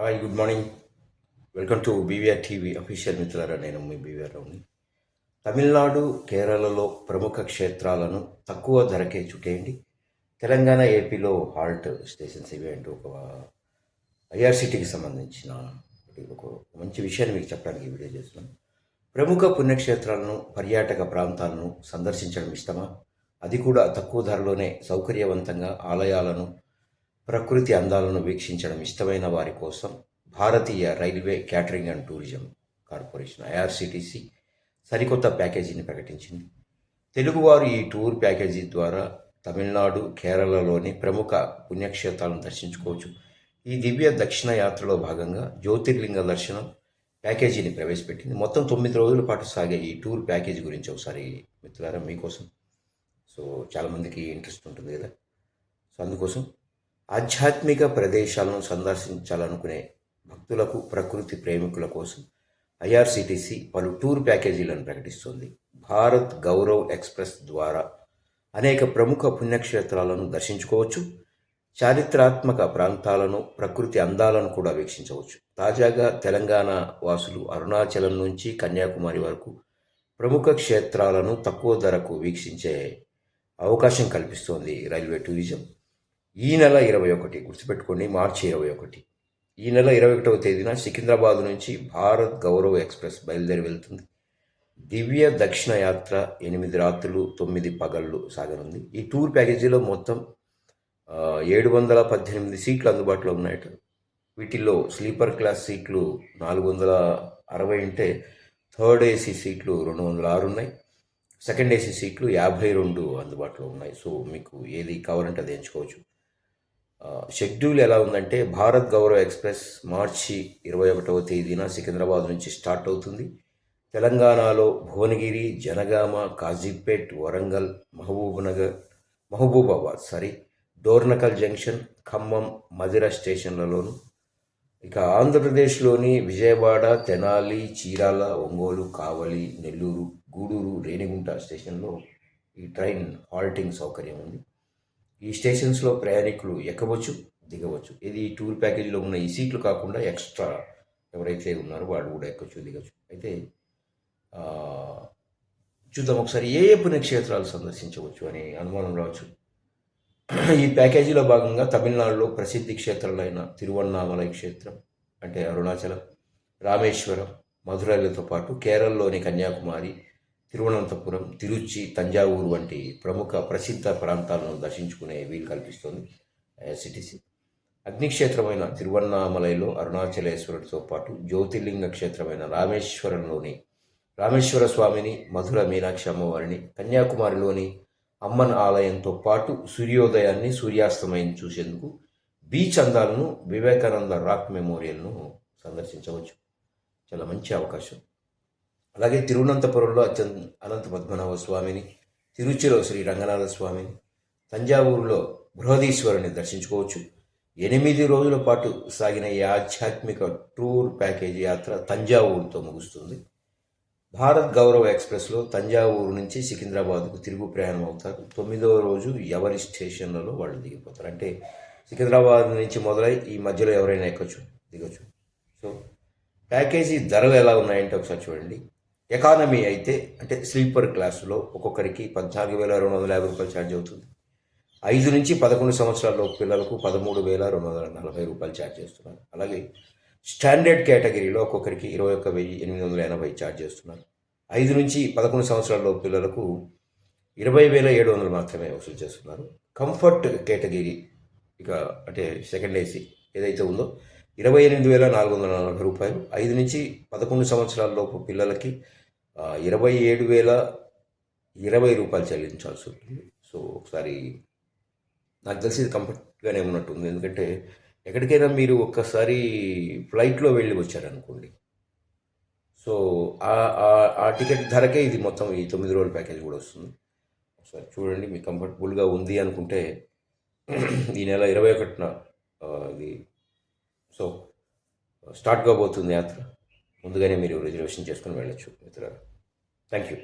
Hi good morning. Welcome to BVR TV official మిత్రులారా నేను మీ BVR రావుని Tamil Nadu కేరళలో ప్రముఖ క్షేత్రాలను తక్కువ ధరకే చుట్టేయండి తెలంగాణ ఏపీలో హాల్ట్ స్టేషన్స్ ఇవి అంటూ ఒక ఐఆర్సిటీకి సంబంధించిన ఒక మంచి విషయాన్ని మీకు చెప్పడానికి వీడియో చేస్తున్నాను ప్రముఖ పుణ్యక్షేత్రాలను పర్యాటక ప్రాంతాలను సందర్శించడం ఇష్టమా? అది కూడా తక్కువ ధరలోనే సౌకర్యవంతంగా ఆలయాలను ప్రకృతి అందాలను వీక్షించడం ఇష్టమైన వారి కోసం భారతీయ railway catering and tourism corporation IRCTC సరికొత్త ప్యాకేజీని ప్రకటించింది. తెలుగువారు ఈ టూర్ ప్యాకేజీ ద్వారా తమిళనాడు కేరళలోని ప్రముఖ పుణ్యక్షేత్రాలను దర్శించుకోవచ్చు. ఈ దివ్య దక్షిణ యాత్రలో భాగంగా జ్యోతిర్లింగ దర్శనం ప్యాకేజీని ప్రవేశపెట్టింది. మొత్తం తొమ్మిది రోజుల పాటు సాగే ఈ టూర్ ప్యాకేజీ గురించి ఒకసారి మిత్రులారా మీకోసం. సో చాలామందికి ఇంట్రెస్ట్ ఉంటుంది కదా. సో అందుకోసం ఆధ్యాత్మిక ప్రదేశాలను సందర్శించాలనుకునే భక్తులకు ప్రకృతి ప్రేమికుల కోసం ఐఆర్సిటీసీ పలు టూర్ ప్యాకేజీలను ప్రకటిస్తుంది. భారత్ గౌరవ్ ఎక్స్ప్రెస్ ద్వారా అనేక ప్రముఖ పుణ్యక్షేత్రాలను దర్శించుకోవచ్చు. చారిత్రాత్మక ప్రాంతాలను ప్రకృతి అందాలను కూడా వీక్షించవచ్చు. తాజాగా తెలంగాణ వాసులు అరుణాచలం నుంచి కన్యాకుమారి వరకు ప్రముఖ క్షేత్రాలను తక్కువ ధరకు వీక్షించే అవకాశం కల్పిస్తోంది రైల్వే టూరిజం. ఈ నెల ఇరవై ఒకటి గుర్తుపెట్టుకోండి మార్చి ఇరవై ఒకటి. ఈ నెల ఇరవై ఒకటవ తేదీన సికింద్రాబాద్ నుంచి భారత్ గౌరవ్ ఎక్స్ప్రెస్ బయలుదేరి వెళ్తుంది. దివ్య దక్షిణ యాత్ర ఎనిమిది రాత్రులు తొమ్మిది పగళ్ళు సాగనుంది. ఈ టూర్ ప్యాకేజీలో మొత్తం ఏడు వందల పద్దెనిమిది సీట్లు అందుబాటులో ఉన్నాయట వీటిల్లో స్లీపర్ క్లాస్ సీట్లు నాలుగు వందల అరవై ఉంటే థర్డ్ ఏసీ సీట్లు రెండు వందల ఆరు ఉన్నాయి. సెకండ్ ఏసీ సీట్లు యాభై రెండు అందుబాటులో ఉన్నాయి. సో మీకు ఏది కావాలంటే అది ఎంచుకోవచ్చు. షెడ్యూల్ ఎలా ఉందంటే భారత్ గౌరవ్ ఎక్స్ప్రెస్ మార్చి ఇరవై ఒకటవ తేదీన సికింద్రాబాద్ నుంచి స్టార్ట్ అవుతుంది. తెలంగాణలో భువనగిరి జనగామ కాజీపేట్ వరంగల్ మహబూబ్నగర్ మహబూబాబాద్ సారీ డోర్నకల్ జంక్షన్ ఖమ్మం మదిర స్టేషన్లలోను. ఇక ఆంధ్రప్రదేశ్లోని విజయవాడ తెనాలి చీరాల ఒంగోలు కావలి నెల్లూరు గూడూరు రేణిగుంట స్టేషన్లో ఈ ట్రైన్ హాల్టింగ్ సౌకర్యం ఉంది. ఈ స్టేషన్స్లో ప్రయాణికులు ఎక్కవచ్చు దిగవచ్చు. ఇది టూర్ ప్యాకేజీలో ఉన్న ఈ సీట్లు కాకుండా ఎక్స్ట్రా ఎవరైతే ఉన్నారో వాళ్ళు కూడా ఎక్కవచ్చు దిగవచ్చు. అయితే చూద్దాం ఒకసారి ఏ ఏ పుణ్యక్షేత్రాలు సందర్శించవచ్చు అని అనుమానం రావచ్చు. ఈ ప్యాకేజీలో భాగంగా తమిళనాడులో ప్రసిద్ధి క్షేత్రాలైన తిరువన్నామలై క్షేత్రం అంటే అరుణాచలం రామేశ్వరం మధురైలతో పాటు కేరళలోని కన్యాకుమారి తిరువనంతపురం తిరుచి తంజావూరు వంటి ప్రముఖ ప్రసిద్ధ ప్రాంతాలను దర్శించుకునే వీలు కల్పిస్తోంది ఐఆర్సిటిసి అగ్నిక్షేత్రమైన తిరువన్నామలైలో అరుణాచలేశ్వరుడితో పాటు జ్యోతిర్లింగ క్షేత్రమైన రామేశ్వరంలోని రామేశ్వర స్వామిని మధుర మీనాక్షి అమ్మవారిని కన్యాకుమారిలోని అమ్మన్ ఆలయంతో పాటు సూర్యోదయాన్ని సూర్యాస్తమయం చూసేందుకు బీచ్ అందాలను వివేకానంద రాక్ మెమోరియల్ను సందర్శించవచ్చు. చాలా మంచి అవకాశం. అలాగే తిరువనంతపురంలో అత్యంత అనంత పద్మనాభ స్వామిని తిరుచిలో శ్రీ రంగనాథ స్వామిని తంజావూరులో బృహదీశ్వరుని దర్శించుకోవచ్చు. ఎనిమిది రోజుల పాటు సాగిన ఈ ఆధ్యాత్మిక టూర్ ప్యాకేజీ యాత్ర తంజావూరుతో ముగుస్తుంది. భారత్ గౌరవ ఎక్స్ప్రెస్లో తంజావూరు నుంచి సికింద్రాబాద్కు తిరుగు ప్రయాణం అవుతారు. తొమ్మిదవ రోజు ఎవరి స్టేషన్లలో వాళ్ళు దిగిపోతారు. అంటే సికింద్రాబాద్ నుంచి మొదలై ఈ మధ్యలో ఎవరైనా ఎక్కచ్చు దిగొచ్చు. సో ప్యాకేజీ ధరలు ఎలా ఉన్నాయంటే ఒకసారి చూడండి. ఎకానమీ అయితే అంటే స్లీపర్ క్లాసులో ఒక్కొక్కరికి పద్నాలుగు వేల రెండు వందల యాభై రూపాయలు ఛార్జ్ అవుతుంది. ఐదు నుంచి పదకొండు సంవత్సరాల పిల్లలకు పదమూడు వేల రెండు వందల నలభై రూపాయలు ఛార్జ్ చేస్తున్నారు. అలాగే స్టాండర్డ్ కేటగిరీలో ఒక్కొక్కరికి ఇరవై ఒక్క వెయ్యి ఎనిమిది వందల ఎనభై ఛార్జ్ చేస్తున్నారు. ఐదు నుంచి పదకొండు సంవత్సరాల పిల్లలకు ఇరవై వేల ఏడు వందలు మాత్రమే వసూలు చేస్తున్నారు. కంఫర్ట్ కేటగిరీ ఇక అంటే సెకండ్ ఏసీ ఏదైతే ఉందో ఇరవై ఎనిమిది వేల నాలుగు వందల నలభై రూపాయలు. ఐదు నుంచి పదకొండు సంవత్సరాల లోపు పిల్లలకి ఇరవై ఏడు వేల ఇరవై రూపాయలు చెల్లించాల్సి ఉంటుంది. సో ఒకసారి నాకు తెలిసి ఇది కంఫర్ట్గానే ఉన్నట్టుంది. ఎందుకంటే ఎక్కడికైనా మీరు ఒక్కసారి ఫ్లైట్లో వెళ్ళి వచ్చారనుకోండి. సో ఆ టికెట్ ధరకే ఇది మొత్తం ఈ తొమ్మిది రోజుల ప్యాకేజ్ కూడా వస్తుంది. ఒకసారి చూడండి మీకు కంఫర్టబుల్గా ఉంది అనుకుంటే ఈ నెల ఇరవై ఒకటిన ఇది సో స్టార్ట్ కాబోతుంది యాత్ర. ముందుగానే మీరు రిజర్వేషన్ చేసుకుని వెళ్ళచ్చు మిత్రులారా. Thank you